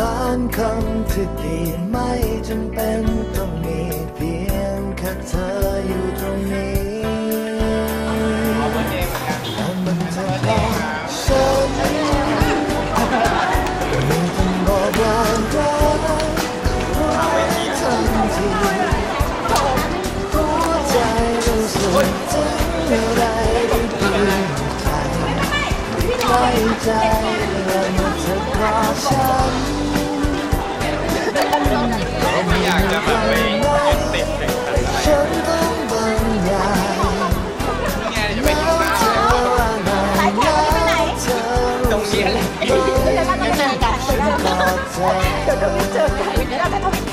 ล้านคำที่ดีไม่จำเป็นต้องมีเพียงแค่เธออยู่ตรงนี้แล้วมันจะบอฉันไม่ต้องบอกว่ารักทันทีหัวใจรู้สึกถึงอะไรดีใจใกล้ใจแล้วมันจะกอดฉัน ไม่อยากจะแบบไปยึดติดถึงอะไรนตรรยายไงจะไปแล้วเธออะไรแล้วตรงนี้แหละเดี๋ยวเราต้องเจอกันเดี๋ยวเราไม่เจอกันเดี๋ยวเราจะต้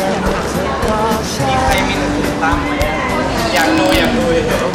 ล้วมันจะกอดฉัมีใครมีหนังสือตั้งไหมอยากดูอยากดูเฉย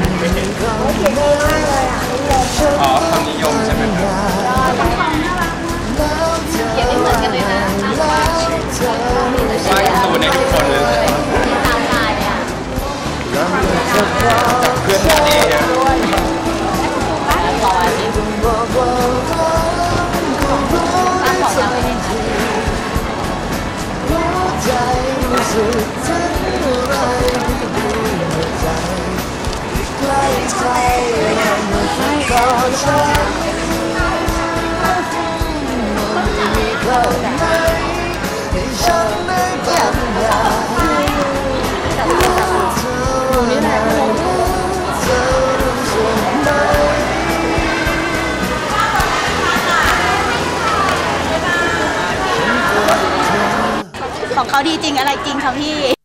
สึกถึงอะไรที่ดูในใจใกล้ใจแล้วมันจะกอดฉันมัน ของเขาดีจริงอะไรจริงคะพี่